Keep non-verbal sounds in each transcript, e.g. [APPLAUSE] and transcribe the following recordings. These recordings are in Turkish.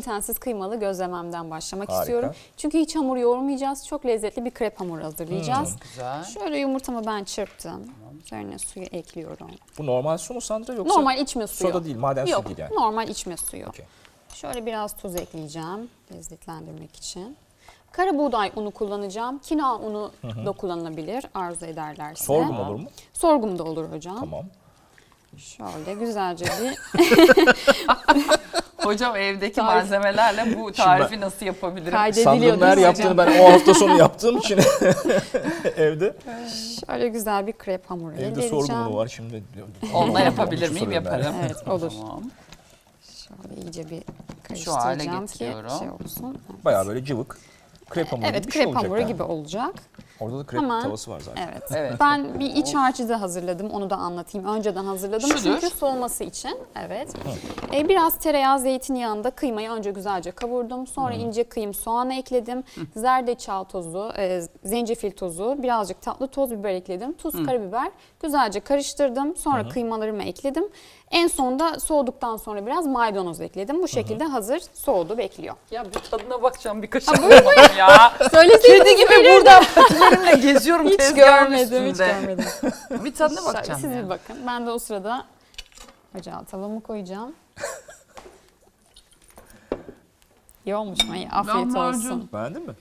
glutensiz kıymalı gözlememden başlamak Harika. istiyorum. Çünkü hiç hamur yoğurmayacağız. Çok lezzetli bir krep hamuru hazırlayacağız. Güzel. Şöyle yumurtamı ben çırptım. Üzerine suyu ekliyorum. Bu normal su mu Sandra yoksa? Normal içme suyu. Soda değil, maden suyu Yok, değil yani. normal içme suyu. Okey. Şöyle biraz tuz ekleyeceğim lezzetlendirmek için. Kara buğday unu kullanacağım. Kinoa unu da kullanılabilir arzu ederlerse. Sorgum olur mu? Sorgum da olur hocam. Tamam. Şöyle güzelce bir [LAUGHS] Hocam evdeki Tarif. malzemelerle bu tarifi nasıl yapabilirim? kaydediliyor her mi yaptığını ben o hafta sonu yaptığım için [LAUGHS] evde. Şöyle güzel bir krep hamuru elde Evde sorgum var şimdi. Onunla yapabilir miyim? ben. Yaparım. Evet, olur. Tamam. Şöyle iyice bir Şu hale karıştıracağım ki getiriyorum. şey olsun. Evet. Bayağı böyle cıvık. Krep hamuru gibi Evet bir şey krep olacak hamuru yani. gibi olacak. Orada da krep Hemen- tavası var zaten. Evet. Evet. Ben bir iç harcı da hazırladım. Onu da anlatayım. Önceden hazırladım. Şudur. Çünkü soğuması için. Evet. Ee, biraz tereyağı, zeytinyağında kıymayı önce güzelce kavurdum. Sonra ince kıyım soğanı ekledim. Zerdeçal tozu, e, zencefil tozu, birazcık tatlı toz biber ekledim. Tuz, karabiber. Güzelce karıştırdım. Sonra kıymalarımı ekledim. En sonunda soğuduktan sonra biraz maydanoz ekledim. Bu şekilde hazır soğudu bekliyor. Ya bir tadına bakacağım bir kaşık alamadım ya. Söyleseydiniz Kedi gibi burada patilerimle geziyorum Hiç tezgahın görmedim, hiç üstünde. görmedim. [LAUGHS] Bir tadına Şöyle bakacağım Siz ya. bir bakın. Ben de o sırada ocağa tavamı koyacağım. [LAUGHS] İyi olmuş mu? İyi, Afiyet Lahmacun. olsun. Beğendin mi?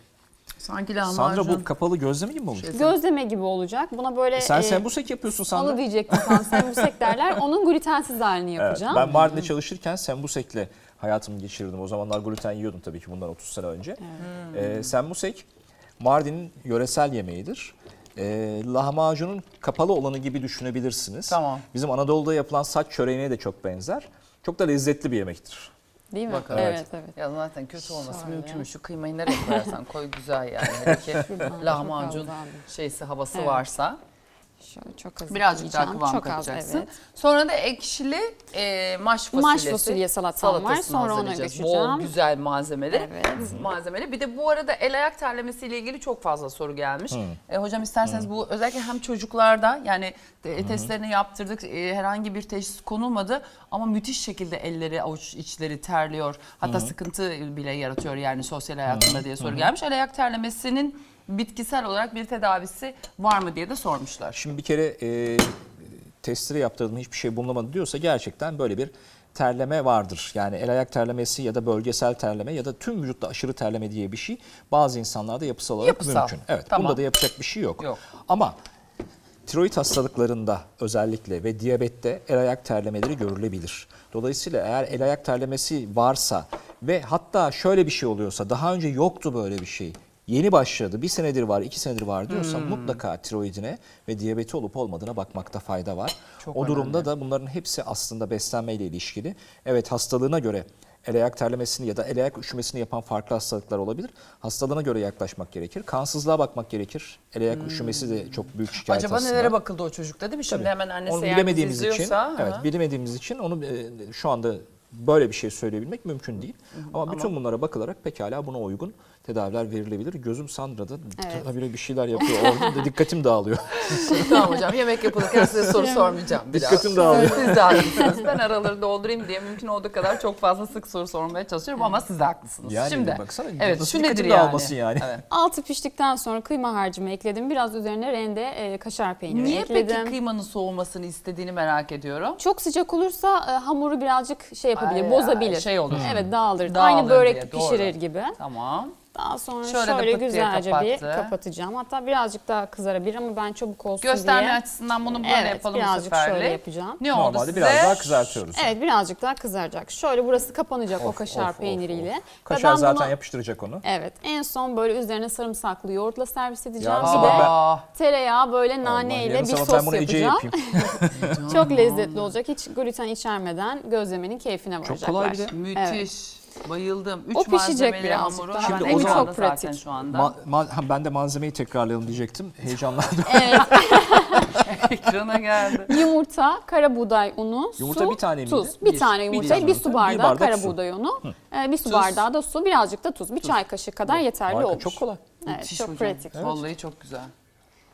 Sanki Sandra lahmacun. bu kapalı gözleme gibi mi olacak? Gözleme gibi olacak. Buna böyle Sen e, sembusek yapıyorsun Sandra. onu diyecektim sen sembusek derler. [LAUGHS] Onun glutensiz halini Evet, yapacağım. ben Mardin'de çalışırken sembusekle hayatımı geçirdim. O zamanlar gluten yiyordum tabii ki bundan 30 sene önce. Ee, sembusek Mardin'in yöresel yemeğidir. Ee, lahmacunun kapalı olanı gibi düşünebilirsiniz. Tamam. Bizim Anadolu'da yapılan saç çöreğine de çok benzer. Çok da lezzetli bir yemektir. Değil mi? Bakalım. Evet evet. Ya zaten kötü olması Şöyle. mümkün mü? Şu kıymayı nereye koyarsan koy güzel yani. Hele ki [LAUGHS] lahmacun şeysi havası Evet. varsa. Şöyle çok az Birazcık daha kıvam Çok az, katacaksın. evet. Sonra da ekşili e, maş fasulyesi. Maş fasulye salatam var. Sonra ona geçeceğim. Bol güzel malzemeli. Evet. Malzemeli. Bir de bu arada el ayak terlemesiyle ilgili çok fazla soru gelmiş. E, hocam isterseniz bu özellikle hem çocuklarda yani de- testlerini yaptırdık. e, herhangi bir teşhis konulmadı ama müthiş şekilde elleri avuç içleri terliyor. Hatta sıkıntı bile yaratıyor yani sosyal hayatında diye soru gelmiş. El ayak terlemesinin bitkisel olarak bir tedavisi var mı diye de sormuşlar. Şimdi bir kere e, testleri yaptırdım hiçbir şey bulunamadı diyorsa gerçekten böyle bir terleme vardır. Yani el ayak terlemesi ya da bölgesel terleme ya da tüm vücutta aşırı terleme diye bir şey bazı insanlarda yapısal olarak Yapısal. mümkün. Evet Tamam. bunda da yapacak bir şey yok. Yok. Ama tiroid hastalıklarında özellikle ve diyabette el ayak terlemeleri görülebilir. Dolayısıyla eğer el ayak terlemesi varsa ve hatta şöyle bir şey oluyorsa daha önce yoktu böyle bir şey. Yeni başladı, bir senedir var, iki senedir var diyorsa Hmm. mutlaka tiroidine ve diyabeti olup olmadığına bakmakta fayda var. Çok o durumda önemli. da bunların hepsi aslında beslenmeyle ilişkili. Evet hastalığına göre el ayak terlemesini ya da el ayak üşümesini yapan farklı hastalıklar olabilir. Hastalığına göre yaklaşmak gerekir. Kansızlığa bakmak gerekir. El ayak üşümesi de çok büyük şikayet Hmm. Acaba aslında. nelere bakıldı o çocukta değil mi? Şimdi Tabii. hemen annesi onu bilemediğimiz için, izliyorsa, evet ha. bilemediğimiz için onu e, şu anda böyle bir şey söyleyebilmek mümkün değil. Ama bütün bunlara bakılarak pekala buna uygun tedaviler verilebilir. Gözüm Sandra'da Evet. bir şeyler yapıyor. Orada da [LAUGHS] dikkatim dağılıyor. [LAUGHS] tamam hocam yemek yapılırken size soru sormayacağım. bir daha. Dikkatim dağılıyor. Siz de haklısınız. Ben araları doldurayım diye mümkün olduğu kadar çok fazla sık soru sormaya çalışıyorum ama siz de haklısınız. Yani Şimdi baksana, evet nasıl şu nedir yani? dağılmasın yani? Evet. Altı piştikten sonra kıyma harcımı ekledim. Biraz üzerine rende e, kaşar peyniri Niye ekledim. peki kıymanın soğumasını istediğini merak ediyorum. Çok sıcak olursa e, hamuru birazcık şey yapabilir, Ay, bozabilir. şey olur. Evet dağılır. Dağılır Aynı börek diye, doğru. pişirir gibi. Tamam. Daha sonra Şöyle şöyle, güzelce bir kapatacağım. Hatta birazcık daha kızarabilir ama ben çabuk olsun Gösterme diye. açısından bunu böyle Evet, yapalım bu birazcık seferlik. şöyle yapacağım. Ne oldu Normalde size? biraz daha kızartıyoruz. Evet birazcık daha kızaracak. Şöyle burası kapanacak o Of, kaşar of, peyniriyle. of. Kaşar ben zaten bunu- yapıştıracak onu. Evet en son böyle üzerine sarımsaklı yoğurtla servis edeceğim. Ya, bir de tereyağı böyle nane ile bir sos ben bunu yapacağım. [LAUGHS] Çok lezzetli olacak. Hiç gluten içermeden gözlemenin keyfine varacaklar. kolay bir de. müthiş. Bayıldım. Üç O pişecek birazcık hamuru. daha. Şimdi o zaman- Çok zaten pratik. şu anda. Ma- ma- ha, ben de malzemeyi tekrarlayalım diyecektim. Heyecanlandım. [LAUGHS] Evet. [LAUGHS] Ekrana geldi. Yumurta, kara buğday unu, Yumurta su, bir tane miydi? tuz. Bir, Bir. tane Bir tane bir, yumurta, su bir bardağı bardak kara su. buğday unu, e, bir su Tuz. bardağı da su, birazcık da tuz. Bir çay kaşığı kadar yeterli Harika, olur. çok kolay. Evet, Müthiş çok hocam. pratik. Vallahi çok güzel.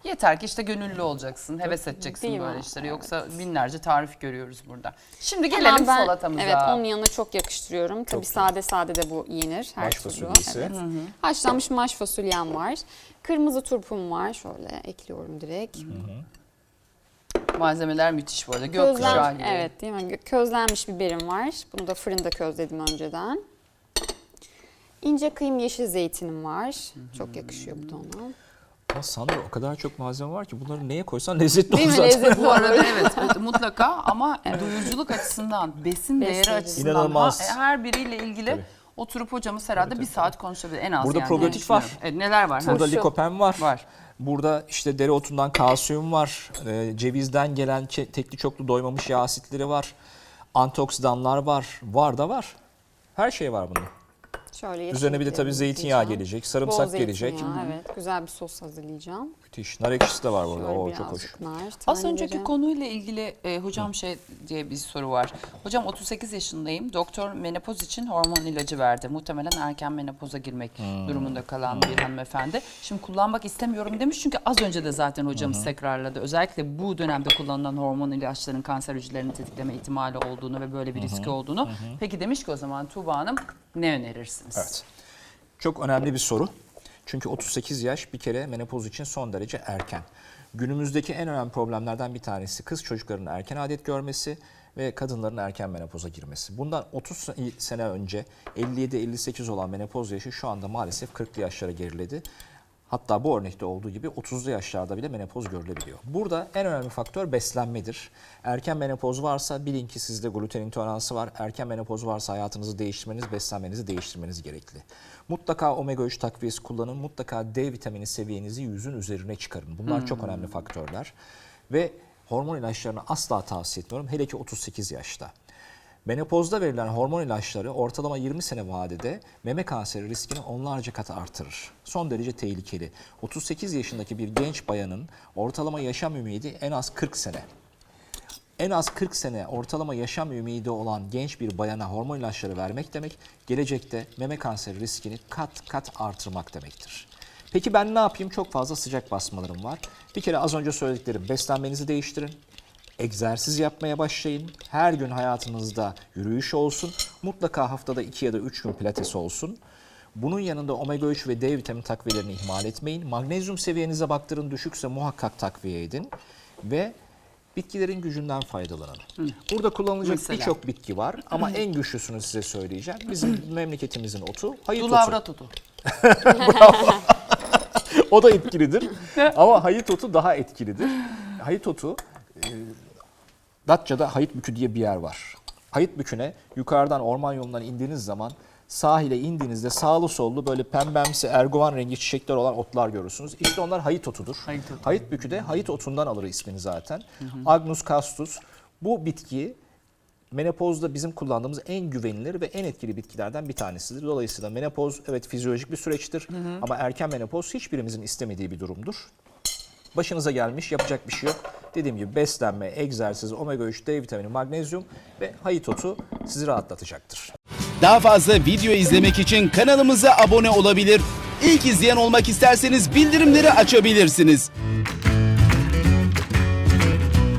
Yeter ki işte gönüllü olacaksın, heves edeceksin Değil mi? böyle işleri. Evet. Yoksa binlerce tarif görüyoruz burada. Şimdi Hemen gelelim ben- salatamıza. Evet onun yanına çok yakıştırıyorum. Tabii sade sade de bu yenir. Her Maş türlü. fasulyesi. Evet. Haşlanmış maş fasulyem var. Kırmızı turpum var. Şöyle ekliyorum direkt. Malzemeler müthiş bu arada. Gökkuşağı gibi. evet değil mi? Gö- Közlenmiş biberim var. Bunu da fırında közledim önceden. İnce kıyım yeşil zeytinim var. Çok yakışıyor bu da ona. Ama Sandra o kadar çok malzeme var ki bunları neye koysan lezzetli Değil olur mi? zaten. Lezzetli Bu arada [LAUGHS] evet mutlaka ama doyuruculuk açısından, besin değeri Besleyici. açısından İnanılmaz. ha- her biriyle ilgili Tabii. oturup hocamız herhalde bir saat konuşabilir en az Burada yani. probiyotik diye düşünüyorum. var. Evet, neler var? Burada? Turşu. likopen var. Var. Burada işte dereotundan kalsiyum var. Ee, cevizden gelen ke- tekli çoklu doymamış yağ asitleri var. Antioksidanlar var. Var da var. Her şey var bunda. Şöyle Üzerine bir de tabii zeytinyağı gelecek, sarımsak Bol gelecek. zeytinyağı, Evet güzel bir sos hazırlayacağım. Müthiş. Nar ekşisi de var burada. Şöyle Oo, çok hoş. birazcık nar. Az önceki konuyla ilgili e, hocam şey diye bir soru var. Hocam 38 yaşındayım. Doktor menopoz için hormon ilacı verdi. Muhtemelen erken menopoza girmek Hmm. durumunda kalan bir hanımefendi. Şimdi kullanmak istemiyorum demiş çünkü az önce de zaten hocamız tekrarladı. Özellikle bu dönemde kullanılan hormon ilaçların kanser hücrelerini tetikleme ihtimali olduğunu ve böyle bir riski olduğunu. Peki demiş ki o zaman Tuğba Hanım ne önerirsiniz? Evet. Çok önemli bir soru. Çünkü 38 yaş bir kere menopoz için son derece erken. Günümüzdeki en önemli problemlerden bir tanesi kız çocukların erken adet görmesi ve kadınların erken menopoza girmesi. Bundan 30 se- sene önce 57-58 olan menopoz yaşı şu anda maalesef 40'lı yaşlara geriledi. Hatta bu örnekte olduğu gibi 30'lu yaşlarda bile menopoz görülebiliyor. Burada en önemli faktör beslenmedir. Erken menopoz varsa bilin ki sizde gluten intoleransı var. Erken menopoz varsa hayatınızı değiştirmeniz, beslenmenizi değiştirmeniz gerekli. Mutlaka omega 3 takviyesi kullanın. Mutlaka D vitamini seviyenizi yüzün üzerine çıkarın. Bunlar çok önemli faktörler. Ve hormon ilaçlarını asla tavsiye etmiyorum. Hele ki 38 yaşta. Menopozda verilen hormon ilaçları ortalama 20 sene vadede meme kanseri riskini onlarca kat artırır. Son derece tehlikeli. 38 yaşındaki bir genç bayanın ortalama yaşam ümidi en az 40 sene. En az 40 sene ortalama yaşam ümidi olan genç bir bayana hormon ilaçları vermek demek, gelecekte meme kanseri riskini kat kat artırmak demektir. Peki ben ne yapayım? Çok fazla sıcak basmalarım var. Bir kere az önce söylediklerim beslenmenizi değiştirin. Egzersiz yapmaya başlayın. Her gün hayatınızda yürüyüş olsun. Mutlaka haftada 2 ya da 3 gün pilates olsun. Bunun yanında omega 3 ve D vitamin takviyelerini ihmal etmeyin. Magnezyum seviyenize baktırın düşükse muhakkak takviye edin. Ve bitkilerin gücünden faydalanın. Burada kullanılacak birçok bitki var ama en güçlüsünü size söyleyeceğim. Bizim memleketimizin otu hayıt otu. Dulavra tutu. [LAUGHS] O da etkilidir. [LAUGHS] Ama hayıt otu daha etkilidir. Hayıt otu e, Datça'da Hayıtbükü diye bir yer var. Hayıtbükü'ne yukarıdan orman yolundan indiğiniz zaman sahile indiğinizde sağlı sollu böyle pembemsi erguvan rengi çiçekler olan otlar görürsünüz. İşte onlar hayıt otudur. Hayıt otu. Hayıtbükü de hayıt otundan alır ismini zaten. Agnus castus bu bitki menopozda bizim kullandığımız en güvenilir ve en etkili bitkilerden bir tanesidir. Dolayısıyla menopoz evet fizyolojik bir süreçtir ama erken menopoz hiçbirimizin istemediği bir durumdur. Başınıza gelmiş yapacak bir şey yok. Dediğim gibi beslenme, egzersiz, omega 3, D vitamini, magnezyum ve hayıt otu sizi rahatlatacaktır. Daha fazla video izlemek için kanalımıza abone olabilir. İlk izleyen olmak isterseniz bildirimleri açabilirsiniz.